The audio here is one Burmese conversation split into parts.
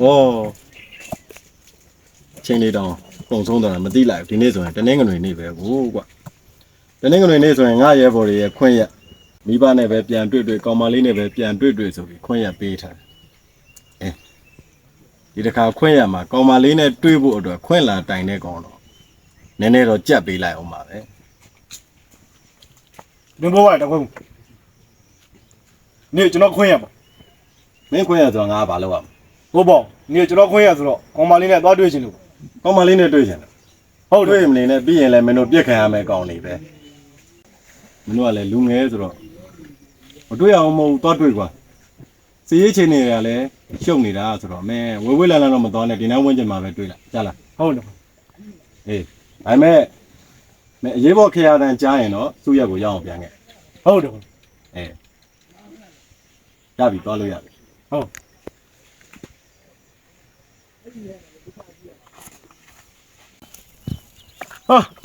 ဩချင်းလေးတောင်ပုံဆုံးတော့မသိလိုက်ဘူးဒီနေ့ဆိုရင်တနင်္ဂနွေနေ့ပဲကိုကွာတနင်္ဂနွေနေ့ဆိုရင်ငါရဲဘော်တွေရဲ့ခွင့်ရက်မိဘနဲ့ပဲပြန်တွေ့တွေ့ကောင်မလေးနဲ့ပဲပြန်တွေ့တွေ့ဆိုပြီးခွင့်ရက်ပေးထားတယ်အဲဒီတစ်ခါခွင့်ရက်မှာကောင်မလေးနဲ့တွေ့ဖို့အတွက်ခွင့်လာတိုင်တဲ့ကောင်တော့နည်းနည်းတော့ကြက်ပေးလိုက်အောင်ပါပဲနင်ဘောပါတော့ခွင့်နေကျွန်တော်ခွင့်ရပါမင်းခွင့်ရက်ဆိုတော့ငါဘာလုပ်ရမလဲ ဘောပေါ့နေကျွန်တော်ခွင့်ရဆိုတော့ကောင်မလေးနဲ့သွားတွေ့ချင်လို့ကောင်မလေးနဲ့တွေ့ချင်တယ်ဟုတ်တယ်တွေ့မနေနဲ့ပြီးရင်လည်းမင်းတို့ပြက်ခံရမယ်ကောင်နေပဲမင်းတို့ကလည်းလူငယ်ဆိုတော့မတွေ့အောင်မဟုတ်ဘူးသွားတွေ့ကွာစီရေးချင်းတွေကလည်းရှုပ်နေတာဆိုတော့မင်းဝေဝေးလန်းလန်းတော့မသွားနဲ့ဒီနောက်ဝင်းကျင်မှာပဲတွေ့လိုက်ကြားလားဟုတ်တယ်အေးဒါပေမဲ့မင်းအရေးပေါ်ခရတန်ကြားရင်တော့သူ့ရက်ကိုရအောင်ပြန်ခဲ့ဟုတ်တယ်အေးရပြီသွားလို့ရပြီဟုတ်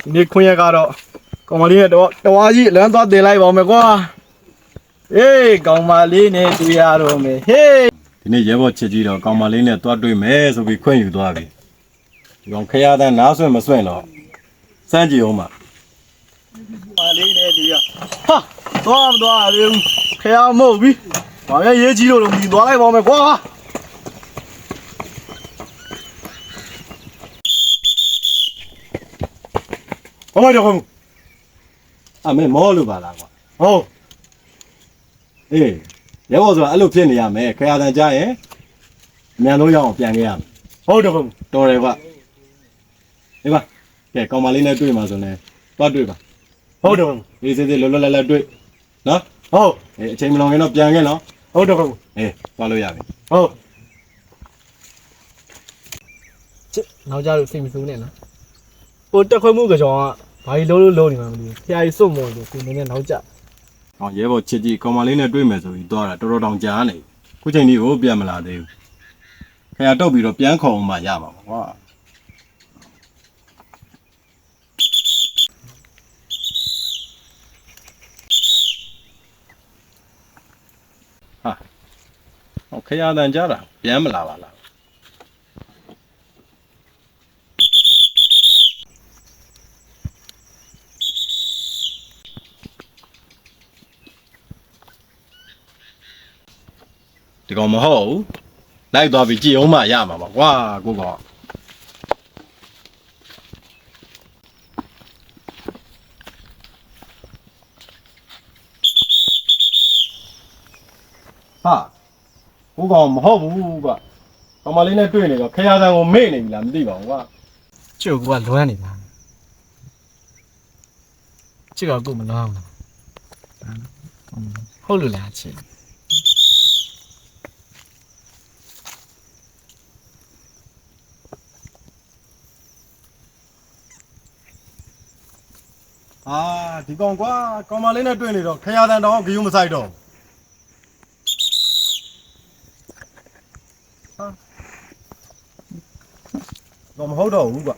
ဟာနေခွင့်ရကတော့ကောင်မလေးနဲ့တော့တဝါကြီးလမ်းသွားတင်လိုက်ပါမယ်ကွာအေးကောင်မလေးနဲ့တွေ့ရတော့မယ်ဟေးဒီနေ့ရဲဘော်ချစ်ကြီးတော့ကောင်မလေးနဲ့သွားတွေ့မယ်ဆိုပြီးခွင့်ယူသွားပြီဒီကောင်ခရတန်နားဆွင့်မဆွင့်တော့စမ်းကြည့်အောင်ပါမလေးနဲ့ဒီကဟာသွားမသွားသေးဘူးခရမဟုတ်ဘူးဘာလဲရေးကြီးလို့တော့ဒီသွားလိုက်ပါမယ်ကွာ ဘာမှတော့အမေမောလို့ပါလားကွာဟုတ်အေးရဲဘော်ဆိုတာအဲ့လိုဖြစ်နေရမယ်ခရတန်ကြားရင်အမြန်လို့ရအောင်ပြန်ခဲ့ရမယ်ဟုတ်တယ်ဟုတ်တော်တယ်ကွာဒီပါကဲကောင်မလေးနဲ့တွေ့မှာဆိုရင်သွားတွေ့ပါဟုတ်တယ်အေးစစ်စစ်လွတ်လွတ်လပ်လပ်တွေ့နော်ဟုတ်အေးအချိန်မလွန်ခင်တော့ပြန်ခဲ့နော်ဟုတ်တယ်ဟုတ်အေးသွားလို့ရပြီဟုတ်ချစ်နောက်ကြလို့စိတ်မဆိုးနဲ့နော်ဟိုတက်ခွဲမှုကြောင်က ဘာကြီးလုံးလုံးလုံးနေမှမသိဘူးဖျားကြီးစွတ်မော်လို့ကိုနည်းနည်းနောက်ကြဟောရဲဘော်ချစ်ကြီးကောင်မလေးနဲ့တွေ့မယ်ဆိုပြီးသွားတာတော်တော်တောင်ကြားနေခုချိန်ကြီးကိုပြန်မလာသေးဘူးခရတုတ်ပြီးတော့ပြန်ခေါ်အောင်မှရမှာပေါ့ကွာဟာဟောခရတန်ကြားတာပြန်မလာပါလား ဒီ ကောင်မဟုတ်ဘူးလိုက်သွားပြီးကြည်အောင်မှရမှာပါကွာကိုကောင်ဟာကိုကောင်မဟုတ်ဘူးကွာကောင်မလေးနဲ့တွေ့နေတော့ခရတန်ကိုမေ့နေပြီလားမသိပါဘူးကွာချစ်ကိုကလွမ်းနေတာချစ်ကကိုမလွမ်းဘူးဟုတ်လို့လားချစ် ဟာဒီကောင်ကွာကောင်မလေးနဲ့တွေ့နေတော့ခရတန်တောင်ဂယုမဆိုင်တော့ဟာတော့မဟုတ်တော့ဘူးကွာ